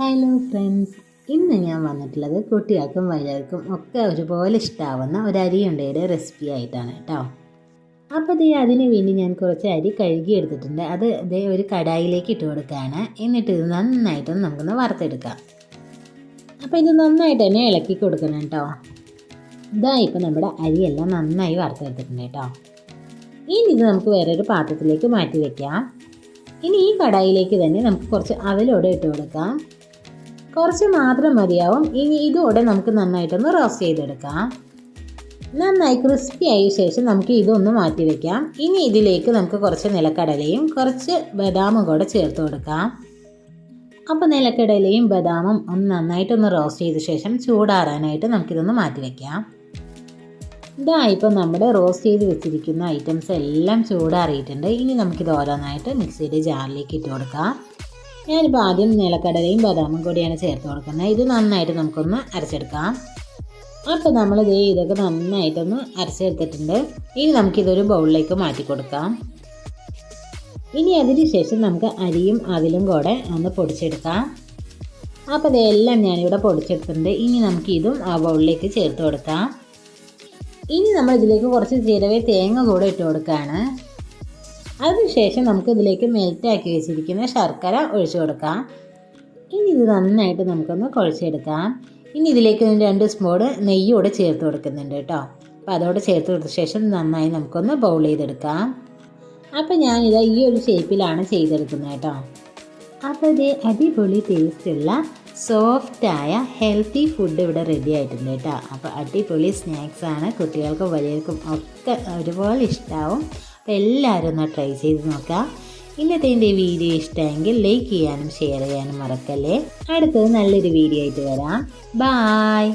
Hello friends ഇന്ന് ഞാൻ വന്നിട്ടുള്ളത് കുട്ടികൾക്കും വലിയവർക്കും ഒക്കെ ഒരുപോലെ ഇഷ്ടമാവുന്ന ഒരു അരിയുണ്ടയുടെ റെസിപ്പി ആയിട്ടാണ് കേട്ടോ. അപ്പോൾ ദേ അതിന് വേണ്ടി ഞാൻ കുറച്ച് അരി കഴുകി എടുത്തിട്ടുണ്ട്. അത് ദേ ഒരു കടായിലേക്ക് ഇട്ട് കൊടുക്കുകയാണ്. എന്നിട്ട് ഇത് നന്നായിട്ടൊന്ന് നമുക്കൊന്ന് വറുത്തെടുക്കാം. അപ്പോൾ ഇത് നന്നായിട്ട് തന്നെ ഇളക്കി കൊടുക്കണം കേട്ടോ. ഇതാ ഇപ്പോൾ നമ്മുടെ അരിയെല്ലാം നന്നായി വറുത്തെടുത്തിട്ടുണ്ട് കേട്ടോ. ഇനി ഇത് നമുക്ക് വേറൊരു പാത്രത്തിലേക്ക് മാറ്റി വയ്ക്കാം ഇനി ഈ കടായിലേക്ക് തന്നെ നമുക്ക് കുറച്ച് അവലോടെ ഇട്ട് കൊടുക്കാം. കുറച്ച് മാത്രം മതിയാവും. ഇനി ഇതോടെ നമുക്ക് നന്നായിട്ടൊന്ന് റോസ്റ്റ് ചെയ്തെടുക്കാം. നന്നായി ക്രിസ്പി ആയ ശേഷം നമുക്ക് ഇതൊന്ന് മാറ്റി വെക്കാം. ഇനി ഇതിലേക്ക് നമുക്ക് കുറച്ച് നിലക്കടലയും കുറച്ച് ബദാമും കൂടെ ചേർത്ത് കൊടുക്കാം. അപ്പോൾ നിലക്കടലയും ബദാമും ഒന്ന് നന്നായിട്ടൊന്ന് റോസ്റ്റ് ചെയ്ത ശേഷം ചൂടാറാനായിട്ട് നമുക്കിതൊന്ന് മാറ്റി വെക്കാം. ഇതാ ഇപ്പം നമ്മുടെ റോസ്റ്റ് ചെയ്ത് വെച്ചിരിക്കുന്ന ഐറ്റംസ് എല്ലാം ചൂടാറിയിട്ടുണ്ട്. ഇനി നമുക്കിത് ഓരോന്നായിട്ട് മിക്സിയുടെ ജാറിലേക്ക് ഇട്ട് കൊടുക്കാം. ഞാനിപ്പോൾ ആദ്യം നിലക്കടലയും ബദാമും കൂടിയാണ് ചേർത്ത് കൊടുക്കുന്നത്. ഇത് നന്നായിട്ട് നമുക്കൊന്ന് അരച്ചെടുക്കാം. അപ്പോൾ നമ്മൾ ദേ ഇതൊക്കെ നന്നായിട്ടൊന്ന് അരച്ചെടുത്തിട്ടുണ്ട്. ഇനി നമുക്കിതൊരു ബൗളിലേക്ക് മാറ്റി കൊടുക്കാം. ഇനി അതിന് ശേഷം നമുക്ക് അരിയും അതിലും കൂടെ ഒന്ന് പൊടിച്ചെടുക്കാം. അപ്പോൾ ഇതെല്ലാം ഞാനിവിടെ പൊടിച്ചെടുത്തിട്ടുണ്ട്. ഇനി നമുക്ക് ഇതും ആ ബൗളിലേക്ക് ചേർത്ത് കൊടുക്കാം. ഇനി നമ്മൾ ഇതിലേക്ക് കുറച്ച് ജീരവ തേങ്ങ കൂടെ ഇട്ട് കൊടുക്കുകയാണ്. അതിനുശേഷം നമുക്ക് ഇതിലേക്ക് മെൽറ്റാക്കി വെച്ചിരിക്കുന്ന ശർക്കര ഒഴിച്ചു കൊടുക്കാം. ഇനി ഇത് നന്നായിട്ട് നമുക്കൊന്ന് കുഴച്ചെടുക്കാം. ഇനി ഇതിലേക്ക് രണ്ട് സ്പൂൺ നെയ്യോടെ ചേർത്ത് കൊടുക്കുന്നുണ്ട് കേട്ടോ. അപ്പോൾ അതോടെ ചേർത്ത് കൊടുത്ത ശേഷം നന്നായി നമുക്കൊന്ന് ബൗൾ ചെയ്തെടുക്കാം. അപ്പോൾ ഞാനിത് ഈ ഒരു ഷേപ്പിലാണ് ചെയ്തെടുക്കുന്നത് കേട്ടോ. അപ്പോൾ ഇത് അടിപൊളി ടേസ്റ്റുള്ള സോഫ്റ്റായ ഹെൽത്തി ഫുഡ് ഇവിടെ റെഡി ആയിട്ടുണ്ട് കേട്ടോ. അപ്പോൾ അടിപൊളി സ്നാക്സാണ് കുട്ടികൾക്കും വലിയവർക്കും ഒക്കെ ഒരുപോലെ ഇഷ്ടമാവും അപ്പോൾ എല്ലാവരും ഒന്ന് ട്രൈ ചെയ്ത് നോക്കാം ഇന്നത്തെ എന്റെ വീഡിയോ ഇഷ്ടമെങ്കിൽ ലൈക്ക് ചെയ്യാനും ഷെയർ ചെയ്യാനും മറക്കല്ലേ. അടുത്തത് നല്ലൊരു വീഡിയോ ആയിട്ട് വരാം. ബായ്